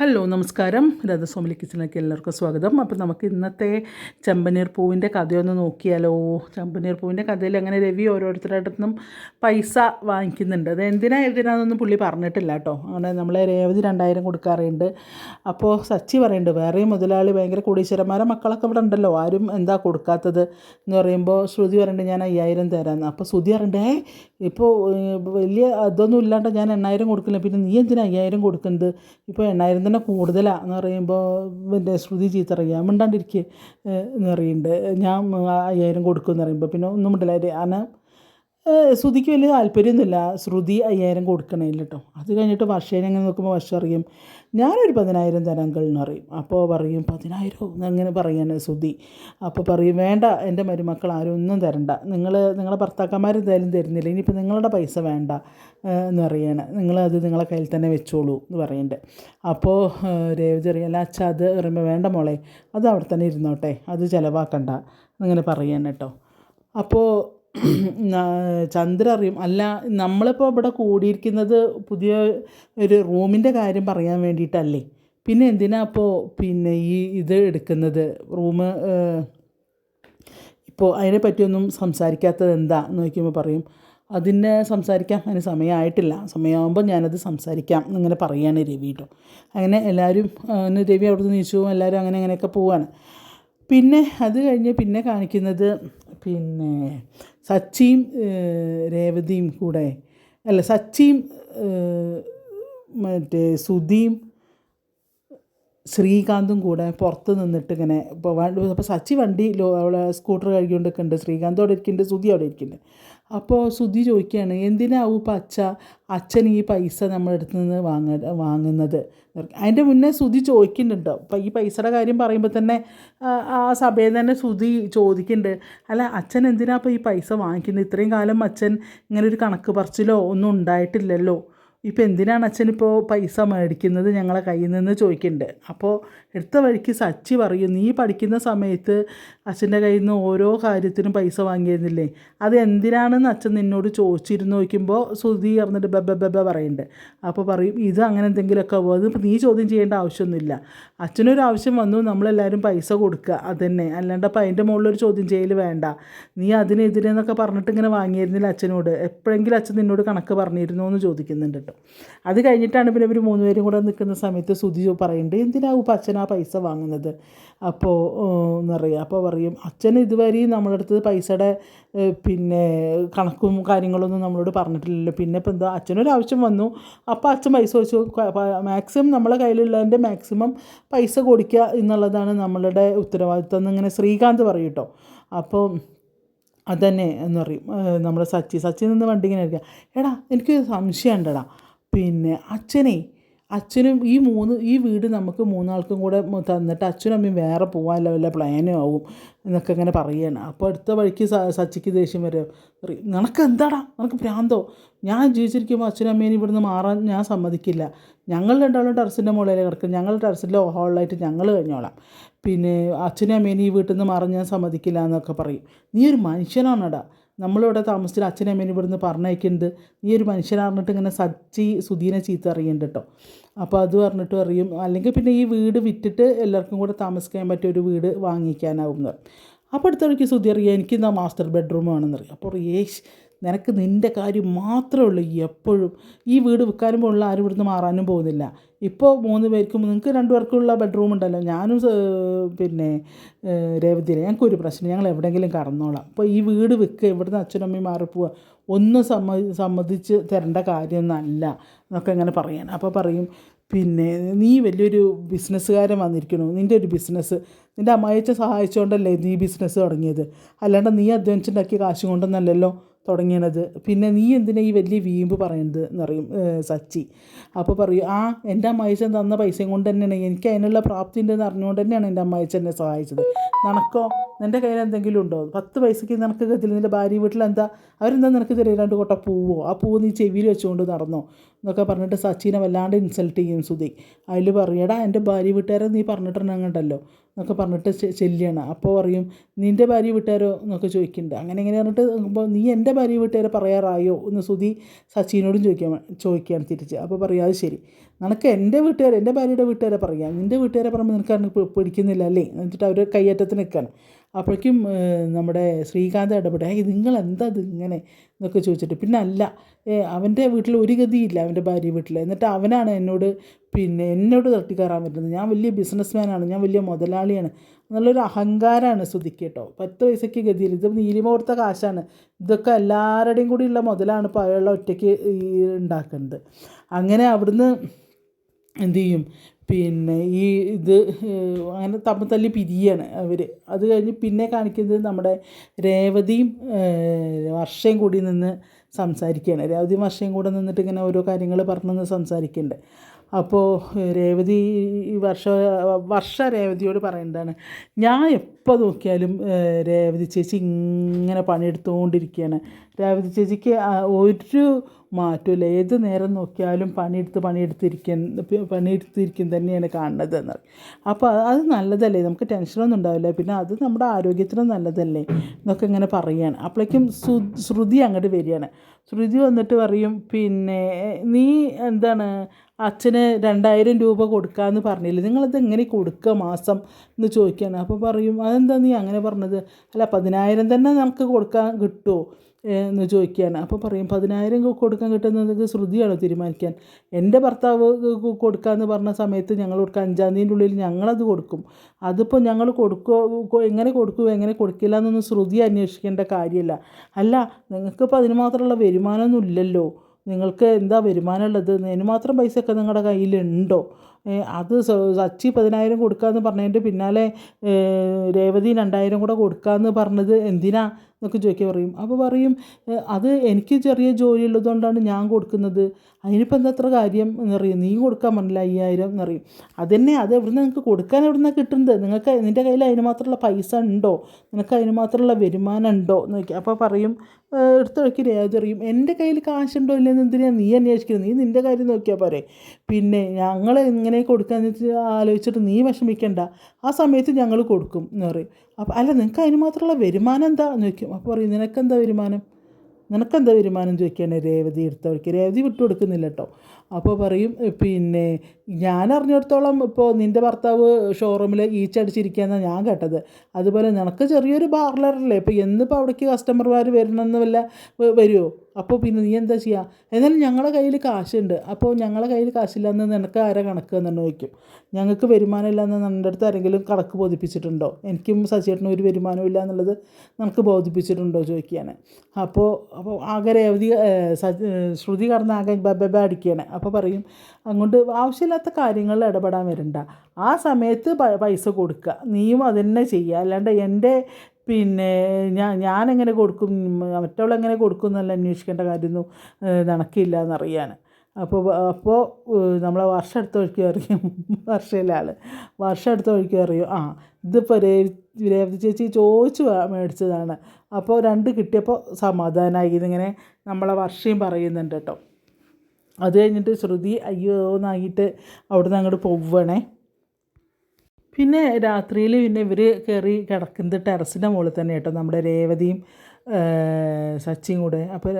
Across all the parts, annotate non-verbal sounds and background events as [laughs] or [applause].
Hello നമസ്കാരം. രഥസ്വാമി കിച്ചണിലേക്ക് എല്ലാവർക്കും സ്വാഗതം. അപ്പോൾ നമുക്ക് ഇന്നത്തെ ചെമ്പനീർ പൂവിന്റെ കഥയൊന്ന് നോക്കിയാലോ? ചെമ്പനീർ പൂവിന്റെ കഥയിൽ അങ്ങനെ രവി ഓരോരുത്തരുടെ നിന്നും പൈസ വാങ്ങിക്കുന്നുണ്ട്. അത് എന്തിനാ എന്തിനാണെന്നൊന്നും പുള്ളി പറഞ്ഞിട്ടില്ല കേട്ടോ. അങ്ങനെ നമ്മളെ രേവതി രണ്ടായിരം കൊടുക്കാറുണ്ട്. അപ്പോൾ സച്ചി പറയുന്നുണ്ട് വേറെയും മുതലാളി ഭയങ്കര കോടീശ്വരന്മാരെ മക്കളൊക്കെ ഇവിടെ ഉണ്ടല്ലോ. ആരും എന്താ കൊടുക്കാത്തത്? എന്ന് പറയുമ്പോൾ ശ്രുതി പറയുന്നുണ്ട് ഞാൻ അയ്യായിരം തരാമെന്ന് അപ്പോൾ ശ്രുതി പറയണ്ടേ ഇപ്പോൾ വലിയ അതൊന്നും ഇല്ലാണ്ട് ഞാൻ എണ്ണായിരം കൊടുക്കില്ല. പിന്നെ നീ എന്തിനാ അയ്യായിരം കൊടുക്കുന്നത്? ഇപ്പോൾ എണ്ണായിരം തന്നെ കൂടുതലാണ് എന്ന് പറയുമ്പോൾ പിന്നെ ശ്രുതി ചീത്ത അറിയാം മിണ്ടാണ്ടിരിക്കുക എന്ന് പറയുന്നുണ്ട്. ഞാൻ അയ്യായിരം കൊടുക്കും എന്ന് പറയുമ്പോൾ പിന്നെ ഒന്നും മിണ്ടില്ല കാരണം ശ്രുതിക്ക് വലിയ താല്പര്യമൊന്നുമില്ല ശ്രുതി അയ്യായിരം കൊടുക്കണേൽ കേട്ടോ അത് കഴിഞ്ഞിട്ട് വർഷേനെ അങ്ങനെ നോക്കുമ്പോൾ വർഷം അറിയും. ഞാനൊരു പതിനായിരം തരാൻ എന്ന് പറയും. അപ്പോൾ പറയും പതിനായിരം അങ്ങനെ പറയാണ് ശ്രുതി അപ്പോൾ പറയും വേണ്ട എന്റെ മരുമക്കൾ ആരും ഒന്നും തരണ്ട. നിങ്ങൾ നിങ്ങളെ ഭർത്താക്കന്മാർ എന്തായാലും തരുന്നില്ല. ഇനിയിപ്പോൾ നിങ്ങളുടെ പൈസ വേണ്ട എന്ന് പറയാണ്. നിങ്ങളത് നിങ്ങളെ കയ്യിൽ തന്നെ വെച്ചോളൂ എന്ന് പറയുന്നുണ്ട് അപ്പോൾ രേവതി അറിയാം അച്ഛാ അത് പറയുമ്പോൾ വേണ്ട മോളെ അത് അവിടെ തന്നെ ഇരുന്നോട്ടെ അത് ചിലവാക്കണ്ട അങ്ങനെ പറയാൻ കേട്ടോ. അപ്പോൾ ചന്ദ്ര അറിയും അല്ല നമ്മളിപ്പോൾ ഇവിടെ കൂടിയിരിക്കുന്നത് പുതിയ ഒരു റൂമിന്റെ കാര്യം പറയാൻ വേണ്ടിയിട്ടല്ലേ? പിന്നെ എന്തിനാ അപ്പോൾ പിന്നെ ഈ ഇത് എടുക്കുന്നത്? റൂം ഇപ്പോൾ അതിനെ പറ്റിയൊന്നും സംസാരിക്കാത്തത് എന്താ എന്ന് നോക്കുമ്പോൾ പറയും അതിനെ സംസാരിക്കാം അതിന് സമയമായിട്ടില്ല. സമയമാകുമ്പോൾ ഞാനത് സംസാരിക്കാം എന്നിങ്ങനെ പറയുകയാണ് രവി കേട്ടോ. അങ്ങനെ എല്ലാവരും രവി അവിടുന്ന് നീച്ചു എല്ലാവരും അങ്ങനെ അങ്ങനെയൊക്കെ പോവാണ്. പിന്നെ അത് കഴിഞ്ഞ് പിന്നെ കാണിക്കുന്നത് പിന്നെ സച്ചിയും രേവതിയും കൂടെ. അല്ല സച്ചിയും മറ്റേ സുധിയും ശ്രീകാന്തും കൂടെ പുറത്ത് നിന്നിട്ട് ഇങ്ങനെ ഇപ്പോൾ അപ്പോൾ സച്ചി വണ്ടി അവളെ സ്കൂട്ടർ കഴുകിക്കൊണ്ടൊക്കെ ഉണ്ട് ശ്രീകാന്ത് അവിടെ ഇരിക്കുന്നുണ്ട് സുധി അവിടെ ഇരിക്കുന്നുണ്ട് അപ്പോൾ സുധി ചോദിക്കുകയാണ് എന്തിനാവും ഇപ്പോൾ അച്ഛ അച്ഛൻ ഈ പൈസ നമ്മുടെ അടുത്ത് നിന്ന് വാങ്ങ വാങ്ങുന്നത്? അതിന്റെ മുന്നേ സുധി ചോദിക്കുന്നുണ്ടോ. അപ്പം ഈ പൈസയുടെ കാര്യം പറയുമ്പോൾ തന്നെ ആ സഭയിൽ തന്നെ സുധി ചോദിക്കുന്നുണ്ട്. അല്ല അച്ഛൻ എന്തിനാ ഇപ്പോൾ ഈ പൈസ വാങ്ങിക്കുന്നത് ഇത്രയും കാലം അച്ഛൻ ഇങ്ങനെ ഒരു കണക്ക് പറച്ചിലോ ഒന്നും ഉണ്ടായിട്ടില്ലല്ലോ. ഇപ്പോൾ എന്തിനാണ് അച്ഛനിപ്പോൾ പൈസ മേടിക്കുന്നത് ഞങ്ങളെ കയ്യിൽ നിന്ന് ചോദിക്കുന്നുണ്ട് അപ്പോൾ എടുത്ത വഴിക്ക് സച്ചി പറയും നീ പഠിക്കുന്ന സമയത്ത് അച്ഛന്റെ കയ്യിൽ നിന്ന് ഓരോ കാര്യത്തിനും പൈസ വാങ്ങിയിരുന്നില്ലേ? അത് എന്തിനാണെന്ന് അച്ഛൻ നിന്നോട് ചോദിച്ചിരുന്നു നോക്കുമ്പോൾ ശ്രുതി പറഞ്ഞിട്ട് ബെബ ബെബ പറയുന്നുണ്ട് അപ്പോൾ പറയും ഇത് അങ്ങനെ എന്തെങ്കിലുമൊക്കെ അത് നീ ചോദ്യം ചെയ്യേണ്ട ആവശ്യമൊന്നുമില്ല. അച്ഛനൊരു ആവശ്യം വന്നു നമ്മളെല്ലാവരും പൈസ കൊടുക്കുക അതന്നെ. അല്ലാണ്ട് അപ്പോൾ അതിന്റെ മുകളിലൊരു ചോദ്യം ചെയ്യൽ വേണ്ട. നീ അതിനെതിരെന്നൊക്കെ പറഞ്ഞിട്ട് ഇങ്ങനെ വാങ്ങിയിരുന്നില്ല അച്ഛനോട്. എപ്പോഴെങ്കിലും അച്ഛൻ നിന്നോട് കണക്ക് പറഞ്ഞിരുന്നു എന്ന് ചോദിക്കുന്നുണ്ട് കേട്ടോ. അത് കഴിഞ്ഞിട്ടാണ് പിന്നെ ഇവർ മൂന്നുപേരും കൂടെ നിൽക്കുന്ന സമയത്ത് സുധി പറയുന്നുണ്ട് എന്തിനാവും അച്ഛൻ ആ പൈസ വാങ്ങുന്നത്? അപ്പോൾ എന്നറിയാം അപ്പോൾ പറയും അച്ഛൻ ഇതുവരെയും നമ്മുടെ അടുത്ത് പൈസയുടെ പിന്നെ കണക്കും കാര്യങ്ങളൊന്നും നമ്മളോട് പറഞ്ഞിട്ടില്ലല്ലോ. പിന്നെ ഇപ്പം എന്താ അച്ഛനൊരു ആവശ്യം വന്നു. അപ്പോൾ അച്ഛൻ പൈസ വെച്ചു മാക്സിമം നമ്മളെ കയ്യിലുള്ളതിന്റെ മാക്സിമം പൈസ കൊടുക്കുക എന്നുള്ളതാണ് നമ്മളുടെ ഉത്തരവാദിത്വം എന്നിങ്ങനെ ശ്രീകാന്ത് പറയും കേട്ടോ. അപ്പോൾ അതന്നെ എന്ന് പറയും നമ്മുടെ സച്ചി. സച്ചി നിന്ന് വണ്ടി ഇങ്ങനെ എടാ എനിക്കൊരു സംശയം ഉണ്ടെടാ പിന്നെ അച്ഛനെ അച്ഛനും ഈ മൂന്ന് ഈ വീട് നമുക്ക് മൂന്നാൾക്കും കൂടെ തന്നിട്ട് അച്ഛനും അമ്മയും വേറെ പോകാനുള്ള വല്ല പ്ലാനും ആവും എന്നൊക്കെ ഇങ്ങനെ പറയുകയാണ് അപ്പോൾ അടുത്ത വഴിക്ക് സച്ചിക്ക് ദേഷ്യം വരും. നിനക്ക് എന്താടാ നിനക്ക് ഭ്രാന്തോ? ഞാൻ ജീവിച്ചിരിക്കുമ്പോൾ അച്ഛനും അമ്മേനെ ഇവിടുന്ന് മാറാൻ ഞാൻ സമ്മതിക്കില്ല. ഞങ്ങൾ രണ്ടാളും ടെറസിന്റെ മുകളിലേ കിടക്കും ഞങ്ങൾ ടെറസിന്റെ ഹോളിലായിട്ട് ഞങ്ങൾ കഴിഞ്ഞോളാം. പിന്നെ അച്ഛനും അമ്മേനും ഈ വീട്ടിൽ നിന്ന് മാറാൻ ഞാൻ സമ്മതിക്കില്ല എന്നൊക്കെ പറയും. നീ ഒരു മനുഷ്യനാണടാ. നമ്മളിവിടെ താമസിച്ചിട്ട് അച്ഛനും അമ്മേനും ഇവിടുന്ന് പറഞ്ഞയക്കുന്നത് നീ ഒരു മനുഷ്യനാറിഞ്ഞിട്ട് ഇങ്ങനെ സച്ചി സുധീനെ ചീത്ത അറിയുന്നുണ്ട് കേട്ടോ. അപ്പോൾ അത് പറഞ്ഞിട്ട് അറിയും. അല്ലെങ്കിൽ പിന്നെ ഈ വീട് വിറ്റിട്ട് എല്ലാവർക്കും കൂടെ താമസിക്കാൻ പറ്റിയ ഒരു വീട് വാങ്ങിക്കാനാവും എന്ന് അപ്പോൾ അടുത്തവർക്ക് സുധി അറിയാം എനിക്ക് ഇന്നാ മാസ്റ്റർ ബെഡ്റൂം വേണമെന്ന് അറിയാം. അപ്പോൾ യേശ് നിനക്ക് നിന്റെ കാര്യം മാത്രമേ ഉള്ളൂ എപ്പോഴും. ഈ വീട് വിൽക്കാനും ആരും ഇവിടുന്ന് മാറാനും പോകുന്നില്ല. ഇപ്പോൾ മൂന്ന് പേർക്കും നിങ്ങൾക്ക് രണ്ടു പേർക്കുള്ള ബെഡ്റൂം ഉണ്ടല്ലോ. ഞാനും പിന്നെ രേവതിയിലെ ഞങ്ങൾക്കൊരു പ്രശ്നം ഞങ്ങൾ എവിടെയെങ്കിലും കടന്നോളാം. അപ്പോൾ ഈ വീട് വിൽക്കുക ഇവിടുന്ന് അച്ഛനമ്മയും മാറിപ്പോവുക ഒന്നും സമ്മ സമ്മതിച്ച് തരേണ്ട കാര്യമൊന്നല്ല എന്നൊക്കെ ഇങ്ങനെ പറയാൻ അപ്പോൾ പറയും പിന്നെ നീ വലിയൊരു ബിസിനസ്സുകാരൻ വന്നിരിക്കണു. നിന്റെ ഒരു ബിസിനസ് നിന്റെ അമ്മായിച്ച സഹായിച്ചുകൊണ്ടല്ലേ നീ ബിസിനസ് തുടങ്ങിയത്? അല്ലാണ്ട് നീ അധ്വാനിച്ചുണ്ടാക്കിയ കാശ് കൊണ്ടൊന്നല്ലല്ലോ. തുടങ്ങിയത്. പിന്നെ നീ എന്തിനാ ഈ വലിയ വീമ്പ് പറയുന്നത് എന്ന് പറയും സച്ചി. അപ്പോൾ പറയും ആ എന്റെ അമ്മായിച്ചൻ തന്ന പൈസയും കൊണ്ട് തന്നെയാണ് എനിക്ക് അതിനുള്ള പ്രാപ്തി ഉണ്ടെന്ന് അറിഞ്ഞുകൊണ്ട് തന്നെയാണ് എന്റെ അമ്മായിച്ചൻ എന്നെ സഹായിച്ചത്. നിനക്കോ? നിന്റെ കയ്യിൽ എന്തെങ്കിലും ഉണ്ടോ? പത്ത് പൈസയ്ക്ക് നിനക്ക് ഇതിൽ നിന്റെ ഭാര്യ വീട്ടിൽ എന്താ അവരെന്താ നിനക്ക് തരിക? രണ്ട് കൊട്ട പൂവോ? ആ പൂവ് നീ ചെവിയിൽ വെച്ചുകൊണ്ട് നടന്നോ? എന്നൊക്കെ പറഞ്ഞിട്ട് സച്ചിനെ വല്ലാണ്ട് ഇൻസൾട്ട് ചെയ്യും സുധി. അതിൽ പറയും എടാ എന്റെ ഭാര്യ വീട്ടുകാരെ നീ പറഞ്ഞിട്ടുണ്ടെങ്കിണ്ടല്ലോ? എന്നൊക്കെ പറഞ്ഞിട്ട് ചെല്ലിയാണ് അപ്പോൾ പറയും നിന്റെ ഭാര്യ വീട്ടുകാരോ? എന്നൊക്കെ ചോദിക്കുന്നുണ്ട്. അങ്ങനെ ഇങ്ങനെ പറഞ്ഞിട്ട് അപ്പോൾ നീ എന്റെ ഭാര്യ വീട്ടുകാരെ പറയാറായോ എന്ന് സുധി സച്ചിനോടും ചോദിക്കാൻ ചോദിക്കുകയാണ് തിരിച്ച്. അപ്പോൾ പറയും അത് ശരി. നിനക്ക് എന്റെ വീട്ടുകാർ എന്റെ ഭാര്യയുടെ വീട്ടുകാരെ പറയാം. നിന്റെ വീട്ടുകാരെ പറയുമ്പോൾ നിനക്ക് പിടിക്കുന്നില്ല അല്ലേ? എന്നിട്ട് അവർ കയ്യേറ്റത്തിന് നിൽക്കുകയാണ്. അപ്പോഴേക്കും നമ്മുടെ ശ്രീകാന്ത് ഏയ് നിങ്ങൾ എന്താ ഇങ്ങനെ? എന്നൊക്കെ ചോദിച്ചിട്ട് പിന്നെ അല്ല ഏ, അവന്റെ വീട്ടിൽ ഒരു ഗതിയില്ല അവന്റെ ഭാര്യ വീട്ടിൽ. എന്നിട്ട് അവനാണ് എന്നോട് പിന്നെ എന്നോട് തട്ടിക്കയറാൻ പറ്റുന്നത്. ഞാൻ വലിയ ബിസിനസ്മാനാണ് ഞാൻ വലിയ മുതലാളിയാണ്. എന്നുള്ളൊരു അഹങ്കാരമാണ് ശ്രുതിക്ക് കേട്ടോ. പത്ത് പൈസയ്ക്ക് ഗതിയിൽ ഇത് നീലിമോർത്ത കാശാണ്. ഇതൊക്കെ എല്ലാവരുടെയും കൂടിയുള്ള മുതലാണ് ഇപ്പോൾ അയാളുടെ ഒറ്റയ്ക്ക് ഉണ്ടാക്കുന്നത്. അങ്ങനെ അവിടുന്ന് എന്തു ചെയ്യും? പിന്നെ ഈ ഇത് അങ്ങനെ തമ്മിൽ തല്ലി പിരിയാണ് അവർ അത് കഴിഞ്ഞ് പിന്നെ കാണിക്കുന്നത് നമ്മുടെ രേവതിയും വർഷയും കൂടി നിന്ന് സംസാരിക്കുകയാണ്. രേവതിയും വർഷയും കൂടെ നിന്നിട്ട് ഇങ്ങനെ ഓരോ കാര്യങ്ങൾ പറഞ്ഞ് സംസാരിക്കുന്നുണ്ട്. അപ്പോൾ രേവതി വർഷ വർഷ രേവതിയോട് പറയേണ്ടതാണ് ഞാൻ എപ്പോൾ നോക്കിയാലും രേവതി ചേച്ചി ഇങ്ങനെ പണിയെടുത്തുകൊണ്ടിരിക്കുകയാണ് രേവതി ചേച്ചിക്ക് ഒരു മാറ്റമില്ല ഏത് നേരം നോക്കിയാലും പണിയെടുത്ത് പണിയെടുത്തിരിക്കും പണിയെടുത്തിരിക്കും തന്നെയാണ് കാണുന്നത് എന്ന് അപ്പോൾ അത് നല്ലതല്ലേ? നമുക്ക് ടെൻഷനൊന്നും ഉണ്ടാവില്ല. പിന്നെ അത് നമ്മുടെ ആരോഗ്യത്തിനും നല്ലതല്ലേ? എന്നൊക്കെ ഇങ്ങനെ പറയുകയാണ് അപ്പോഴേക്കും ശ്രുതി അങ്ങോട്ട് വരികയാണ്. ശ്രുതി വന്നിട്ട് പറയും പിന്നെ നീ എന്താണ് അച്ഛന് രണ്ടായിരം രൂപ കൊടുക്കാമെന്ന് പറഞ്ഞില്ലേ? നിങ്ങളത് എങ്ങനെ കൊടുക്കുക മാസം? എന്ന് ചോദിക്കുകയാണ്. അപ്പോൾ പറയും അതെന്താ നീ അങ്ങനെ പറഞ്ഞത്? അല്ല പതിനായിരം തന്നെ നമുക്ക് കൊടുക്കാൻ കിട്ടുമോ? എന്ന് ചോദിക്കുകയാണ്. അപ്പോൾ പറയും പതിനായിരം കൊടുക്കാൻ കിട്ടുന്നത് ശ്രുതിയാണോ തീരുമാനിക്കാൻ? എന്റെ ഭർത്താവ് കൊടുക്കാമെന്ന് പറഞ്ഞ സമയത്ത് ഞങ്ങൾ കൊടുക്കുക അഞ്ചാം തീയതിന്റെ ഉള്ളിൽ ഞങ്ങളത് കൊടുക്കും. അതിപ്പോൾ ഞങ്ങൾ കൊടുക്കുമോ എങ്ങനെ കൊടുക്കുമോ എങ്ങനെ കൊടുക്കില്ല എന്നൊന്നും ശ്രുതി അന്വേഷിക്കേണ്ട കാര്യമില്ല. അല്ല നിങ്ങൾക്കിപ്പോൾ അതിന് മാത്രമുള്ള വരുമാനമൊന്നും ഇല്ലല്ലോ. നിങ്ങൾക്ക് എന്താ വരുമാനമുള്ളത് അതിന് മാത്രം പൈസയൊക്കെ നിങ്ങളുടെ കയ്യിലുണ്ടോ? അത് സച്ചി പതിനായിരം കൊടുക്കാമെന്ന് പറഞ്ഞതിന്റെ പിന്നാലെ രേവതി രണ്ടായിരം കൂടെ കൊടുക്കാമെന്ന് പറഞ്ഞത് എന്തിനാ എന്നൊക്കെ ചോദിക്കുക പറയും. അപ്പോൾ പറയും അത് എനിക്ക് ചെറിയ ജോലി ഉള്ളതുകൊണ്ടാണ് ഞാൻ കൊടുക്കുന്നത്. അതിനിപ്പോൾ എന്താ അത്ര കാര്യം എന്നറിയും. നീ കൊടുക്കാൻ പറഞ്ഞില്ല അയ്യായിരം എന്നറിയും. അതന്നെ അത് എവിടുന്ന് നിങ്ങൾക്ക് കൊടുക്കാൻ എവിടുന്നാണ് കിട്ടുന്നത്? നിങ്ങൾക്ക് നിന്റെ കയ്യിൽ അതിന് മാത്രമുള്ള പൈസ ഉണ്ടോ? നിനക്ക് അതിന് മാത്രമുള്ള വരുമാനം ഉണ്ടോ? എന്ന് ചോദിക്കുക അപ്പോൾ പറയും "ഏ, എടുത്ത് നോക്കി രേവതി അറിയും എന്റെ കയ്യിൽ കാശുണ്ടോ ഇല്ലെന്ന് എന്തിനാണ് നീ അന്വേഷിക്കുന്നത്? നീ നിന്റെ കാര്യം നോക്കിയാൽ പോരെ. പിന്നെ ഞങ്ങൾ ഇങ്ങനെ കൊടുക്കാന്ന് വെച്ച് ആലോചിച്ചിട്ട് നീ വിഷമിക്കണ്ട. ആ സമയത്ത് ഞങ്ങൾ കൊടുക്കും എന്ന് പറയും. അപ്പോൾ അല്ല നിനക്ക് അതിന് മാത്രമുള്ള വരുമാനം എന്താ? എന്ന് ചോദിക്കും. അപ്പോൾ പറയും നിനക്കെന്താ വരുമാനം? നിനക്കെന്താ വരുമാനം? ചോദിക്കുകയാണ് രേവതി എടുത്തവർക്ക് രേവതി വിട്ടു കൊടുക്കുന്നില്ല കേട്ടോ. അപ്പോൾ പറയും പിന്നെ ഞാൻ അറിഞ്ഞിടത്തോളം ഇപ്പോൾ നിന്റെ ഭർത്താവ് ഷോറൂമിൽ ഈച്ചടിച്ചിരിക്കുകയെന്നാണ് ഞാൻ കേട്ടത്. അതുപോലെ നിനക്ക് ചെറിയൊരു പാർലറല്ലേ ഇപ്പോൾ എന്നിപ്പോൾ അവിടേക്ക് കസ്റ്റമർമാർ വരണമെന്ന് വല്ല വരുമോ അപ്പോൾ പിന്നെ നീ എന്താ ചെയ്യുക എന്നാലും ഞങ്ങളുടെ കയ്യിൽ കാശുണ്ട്. അപ്പോൾ ഞങ്ങളുടെ കയ്യിൽ കാശില്ലാന്ന് നിനക്ക് ആരെ കണക്ക്? എന്ന് ചോദിക്കും. ഞങ്ങൾക്ക് വരുമാനം ഇല്ലാന്ന് നിന്റെ അടുത്ത് ആരെങ്കിലും കണക്ക് ബോധിപ്പിച്ചിട്ടുണ്ടോ? എനിക്കും സച്ചേട്ടനും ഒരു വരുമാനം ഇല്ല എന്നുള്ളത് നമുക്ക് ബോധിപ്പിച്ചിട്ടുണ്ടോ? ചോദിക്കുകയാണ്. അപ്പോൾ അപ്പോൾ ആകെ രേവതി ശ്രുതി കടന്ന് ആകെ ബബ അടിക്കുകയാണ്. അപ്പോൾ പറയും അങ്ങോട്ട് ആവശ്യമില്ലാത്ത കാര്യങ്ങളിൽ ഇടപെടാൻ വരണ്ട. ആ സമയത്ത് പൈസ കൊടുക്കുക. നീയും അത് തന്നെ ചെയ്യുക. അല്ലാണ്ട് എന്റെ പിന്നെ ഞാൻ ഞാനെങ്ങനെ കൊടുക്കും? മറ്റവളെങ്ങനെ കൊടുക്കും എന്നല്ല അന്വേഷിക്കേണ്ട കാര്യമൊന്നും നടക്കില്ല എന്നറിയാണ് അപ്പോൾ അപ്പോൾ നമ്മളെ വർഷം എടുത്ത് വഴിക്ക് അറിയും. [laughs] വർഷയിലെ ആൾ വർഷം എടുത്ത വഴിക്ക് അറിയും. ആ ഇതിപ്പോൾ രേവതി ചേച്ചി ചോദിച്ചു മേടിച്ചതാണ്. അപ്പോൾ രണ്ട് കിട്ടിയപ്പോൾ സമാധാനമായി ഇതിങ്ങനെ നമ്മളെ വർഷയും പറയുന്നുണ്ട് കേട്ടോ. അത് കഴിഞ്ഞിട്ട് ശ്രുതി അയ്യോ എന്നായിട്ട് അവിടുന്ന് അങ്ങോട്ട് പോവുകയാണേ പിന്നെ രാത്രിയിൽ പിന്നെ ഇവർ കയറി കിടക്കുന്നത് ടെറസിന്റെ മുകളിൽ തന്നെ കേട്ടോ. നമ്മുടെ രേവതിയും സച്ചിയും കൂടെ. അപ്പോൾ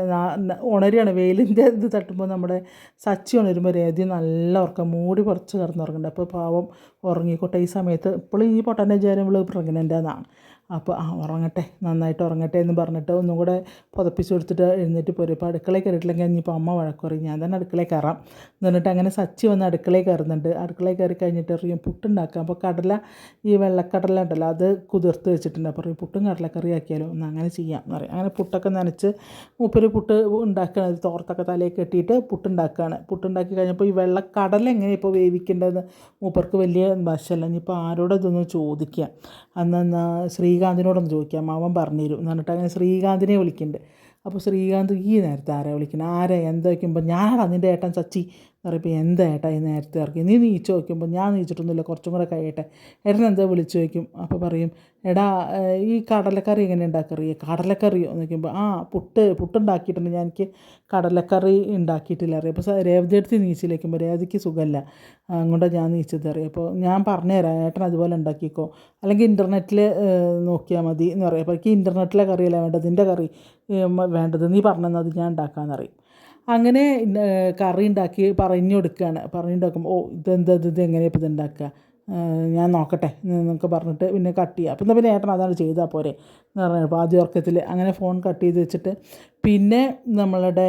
ഉണരുകയാണ് വെയിലിന്റെ ഇത് തട്ടുമ്പോൾ നമ്മുടെ സച്ചി ഉണരുമ്പോൾ രേവതി നല്ല ഉറക്കം മൂടി പുറച്ച് കിടന്നുറങ്ങുന്നുണ്ട്. അപ്പോൾ പാവം ഉറങ്ങിക്കോട്ടെ. ഈ സമയത്ത് ഇപ്പോൾ ഈ പൊട്ടന്റെ വിചാരം ഇവൾ പ്രഗ്നന്റ് എന്നാണ് അപ്പോൾ ആ ഉറങ്ങട്ടെ നന്നായിട്ട് ഉറങ്ങട്ടെ എന്ന് പറഞ്ഞിട്ട് ഒന്നും കൂടെ പുതപ്പിച്ച് കൊടുത്തിട്ട് എഴുന്നേറ്റ് പോരും ഇപ്പോൾ അടുക്കളയിൽ കയറിയിട്ടില്ലെങ്കിൽ ഇനിയിപ്പോൾ അമ്മ വഴക്കുറയും ഞാൻ തന്നെ അടുക്കളയിൽ കയറാം. എന്ന് പറഞ്ഞിട്ട് അങ്ങനെ സച്ചി വന്ന് അടുക്കളയിൽ കയറുന്നുണ്ട്. അടുക്കളയിൽ കയറി കഴിഞ്ഞിട്ട് അറിയും പുട്ടുണ്ടാക്കാം. അപ്പോൾ കടല ഈ വെള്ളക്കടല ഉണ്ടല്ലോ അത് കുതിർത്ത് വെച്ചിട്ടുണ്ട്. അപ്പോൾ പുട്ടും കടലക്കറി ആക്കിയാലോ? ഒന്ന് അങ്ങനെ ചെയ്യാം. എന്ന് പറയും. അങ്ങനെ പുട്ടൊക്കെ നനച്ച് മൂപ്പര് പുട്ട് ഉണ്ടാക്കുകയാണ് തോർത്തൊക്കെ തലയിൽ കെട്ടിയിട്ട് പുട്ടുണ്ടാക്കുകയാണ് പുട്ടുണ്ടാക്കി കഴിഞ്ഞപ്പോൾ ഈ വെള്ളക്കടല എങ്ങനെ ഇപ്പോൾ വേവിക്കേണ്ടതെന്ന് മൂപ്പർക്ക് വലിയ വശമല്ല. ഇനിയിപ്പോൾ ആരോടൊന്നും ചോദിക്കുക? അന്നെന്നാ ശ്രീകാന്തിനോടൊന്ന് ചോദിക്കാം അവൻ പറഞ്ഞു തരും എന്ന് അങ്ങനെ ശ്രീകാന്തിനെ വിളിക്കുന്നുണ്ട്. അപ്പോൾ ശ്രീകാന്ത് ഈ നേരത്തെ ആരാ വിളിക്കുന്നത്? ആരാ? എന്താ വയ്ക്കുമ്പോൾ ഞാനാടാ ഏട്ടൻ സച്ചി. പറയുമ്പോൾ എന്താ ഏട്ടാ ഈ നേരത്തെ ഇറക്കി നീ നീച്ച് നോക്കുമ്പോൾ ഞാൻ നീച്ചിട്ടൊന്നുമില്ല കുറച്ചും കൂടെ കഴിയട്ടെ. ഏട്ടൻ എന്താ വിളിച്ച് ചോദിക്കും? അപ്പോൾ പറയും എടാ ഈ കടലക്കറി എങ്ങനെ ഉണ്ടാക്കറിയ? കടലക്കറിയോ? എന്ന് ചോദിക്കുമ്പോൾ ആ പുട്ട് പുട്ടുണ്ടാക്കിയിട്ടുണ്ട്. ഞാൻ എനിക്ക് കടലക്കറി ഉണ്ടാക്കിയിട്ടില്ല. അറിയാം. അപ്പോൾ രേവതി എടുത്ത് നീച്ചിലേക്കുമ്പോൾ രേവതിക്ക് സുഖമല്ല. അങ്ങോട്ട് ഞാൻ നീച്ചത്. അറിയാം. അപ്പോൾ ഞാൻ പറഞ്ഞുതരാം ഏട്ടൻ അതുപോലെ ഉണ്ടാക്കിക്കോ. അല്ലെങ്കിൽ ഇന്റർനെറ്റിൽ നോക്കിയാൽ മതി എന്ന് പറയാം. അപ്പോൾ എനിക്ക് ഇന്റർനെറ്റിലെ കറിയല്ല വേണ്ടത് നിന്റെ കറി വേണ്ടത് നീ പറഞ്ഞത് ഞാൻ ഉണ്ടാക്കാമെന്ന് പറയും. അങ്ങനെ കറി ഉണ്ടാക്കി പറഞ്ഞു കൊടുക്കുകയാണ് പറഞ്ഞു കൊടുക്കുമ്പോൾ ഓ ഇതെന്താ ഇത് എങ്ങനെയാണ് ഇപ്പോൾ ഇത് ഉണ്ടാക്കുക ഞാൻ നോക്കട്ടെ എന്നൊക്കെ പറഞ്ഞിട്ട് പിന്നെ കട്ട് ചെയ്യുക അപ്പം പിന്നെ ഏട്ടൻ അതാണ് ചെയ്താൽ പോരെ എന്ന് പറഞ്ഞു പാതി ആദ്യ ഉറക്കത്തിൽ അങ്ങനെ ഫോൺ കട്ട് ചെയ്ത് വെച്ചിട്ട് പിന്നെ നമ്മളുടെ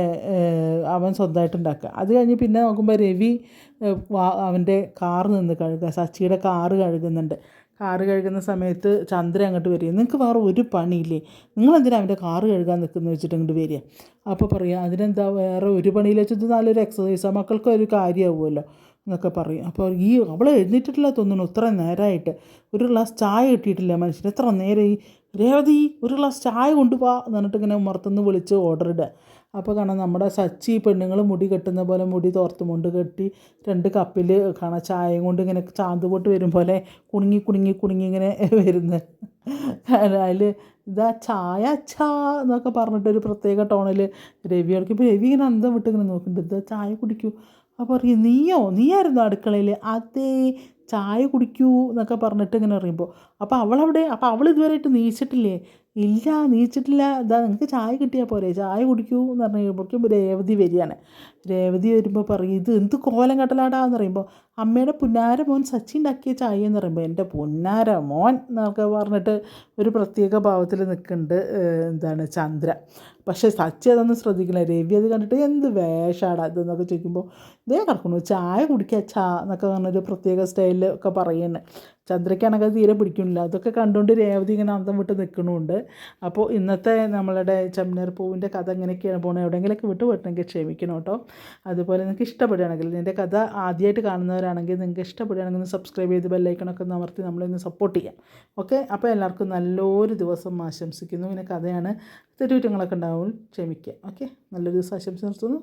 അവൻ സ്വന്തമായിട്ട് ഉണ്ടാക്കുക അത് കഴിഞ്ഞ് പിന്നെ നോക്കുമ്പോൾ രവി അവന്റെ കാറ് നിന്ന് കഴുകുക സച്ചിയുടെ കാറ് കഴുകുന്നുണ്ട്. കാറ് കഴുകുന്ന സമയത്ത് ചന്ദ്ര അങ്ങോട്ട് വരിക. നിങ്ങൾക്ക് വേറെ ഒരു പണിയില്ലേ? നിങ്ങളെന്തിനാ അവന്റെ കാറ് കഴുകാൻ നിൽക്കുന്നത് വെച്ചിട്ട് അങ്ങോട്ട് വരിക. അപ്പോൾ പറയുക അതിനെന്താ വേറെ ഒരു പണിയില്ല? വെച്ചിട്ട് നല്ലൊരു എക്സസൈസാണ് മക്കൾക്ക് ഒരു കാര്യമാവുമല്ലോ എന്നൊക്കെ പറയും. അപ്പോൾ ഈ അവൾ എഴുന്നേറ്റിട്ടില്ല തോന്നുന്നു. ഇത്ര നേരമായിട്ട് ഒരു ഗ്ലാസ് ചായ കിട്ടിയിട്ടില്ല മനുഷ്യൻ എത്ര നേരം ഈ രേവതി ഒരു ഗ്ലാസ് ചായ കൊണ്ടുപോകാം എന്നിട്ട് ഇങ്ങനെ ഉമ്മറത്തുനിന്ന് വിളിച്ച് ഓർഡർ ഇടുക. അപ്പോൾ കാണാം നമ്മുടെ സച്ചി പെണ്ണുങ്ങൾ മുടി കെട്ടുന്ന പോലെ മുടി തോർത്ത് മുണ്ട് കെട്ടി രണ്ട് കപ്പിൽ കാണാം ചായയും കൊണ്ട് ഇങ്ങനെ ചാന്ത് പോട്ട് വരും പോലെ കുണുങ്ങി കുണുങ്ങി കുണുങ്ങി ഇങ്ങനെ വരുന്നത് അതിൽ ഇതാ ചായ ചാ എന്നൊക്കെ പറഞ്ഞിട്ടൊരു പ്രത്യേക ടോണിൽ രവി ഇടയ്ക്ക് ഇപ്പോൾ രവി ഇങ്ങനെ അന്തം വിട്ട് ഇങ്ങനെ നോക്കുന്നുണ്ട്. ഇതാ ചായ കുടിക്കൂ. അപ്പോൾ പറയും നീയോ? നീയായിരുന്നു അടുക്കളയിൽ അതേ ചായ കുടിക്കൂ എന്നൊക്കെ പറഞ്ഞിട്ട് ഇങ്ങനെ പറയുമ്പോൾ അപ്പോൾ അവളവിടെ അപ്പോൾ അവൾ ഇതുവരെയായിട്ട് നീച്ചിട്ടില്ലേ? ഇല്ല നീച്ചിട്ടില്ല. ഇതാ നിങ്ങൾക്ക് ചായ കിട്ടിയാൽ പോരെ. ചായ കുടിക്കൂ എന്ന് പറഞ്ഞു കഴിയുമ്പോഴേക്കും രേവതി വരികയാണ്. രേവതി വരുമ്പോൾ പറയും ഇത് എന്ത് കോലം കട്ടലാടാന്ന് പറയുമ്പോൾ അമ്മയുടെ പുന്നാര മോൻ സച്ചി ഉണ്ടാക്കിയ ചായ എന്ന് പറയുമ്പോൾ എന്റെ പുന്നാര മോൻ എന്നൊക്കെ പറഞ്ഞിട്ട് ഒരു പ്രത്യേക ഭാവത്തിൽ നിൽക്കുന്നുണ്ട് എന്താണ് ചന്ദ്ര. പക്ഷേ സച്ചി അതൊന്നും ശ്രദ്ധിക്കില്ല. രവി അത് കണ്ടിട്ട് എന്ത് വേഷാടാ ഇതെന്നൊക്കെ ചോദിക്കുമ്പോൾ ഇതേ കിടക്കുന്നു ചായ കുടിക്കുക ചാ എന്നൊക്കെ പറഞ്ഞൊരു പ്രത്യേക സ്റ്റൈലിൽ ഒക്കെ പറയുന്നത് ചന്ദ്രയ്ക്കാണെങ്കിൽ അത് തീരെ പിടിക്കുന്നില്ല. അതൊക്കെ കണ്ടുകൊണ്ട് രേവതി ഇങ്ങനെ അന്തം വിട്ട് നിൽക്കണമുണ്ട് അപ്പോൾ ഇന്നത്തെ നമ്മളുടെ ചെമ്മനീർ പൂവിന്റെ കഥ എങ്ങനെയൊക്കെയാണ് പോകുന്നത് എവിടെയെങ്കിലൊക്കെ വിട്ട് പോയിട്ടുണ്ടെങ്കിൽ ക്ഷമിക്കണം കേട്ടോ. അതുപോലെ നിങ്ങൾക്ക് ഇഷ്ടപ്പെടുകയാണെങ്കിൽ നിന്റെ കഥ ആദ്യമായിട്ട് കാണുന്നവരാണെങ്കിൽ നിങ്ങൾക്ക് ഇഷ്ടപ്പെടുകയാണെങ്കിൽ ഒന്ന് സബ്സ്ക്രൈബ് ചെയ്ത് ബെല്ലൈക്കണൊക്കെ ഒന്ന് അമർത്തി നമ്മളൊന്ന് സപ്പോർട്ട് ചെയ്യാം. ഓക്കെ അപ്പോൾ എല്ലാവർക്കും നല്ലൊരു ദിവസം ആശംസിക്കുന്നു. പിന്നെ കഥയാണ്. തെറ്റുകുറ്റങ്ങളൊക്കെ ഉണ്ടാവും. ക്ഷമിക്കുക ഓക്കെ നല്ലൊരു ദിവസം ആശംസിച്ച് നിർത്തുന്നു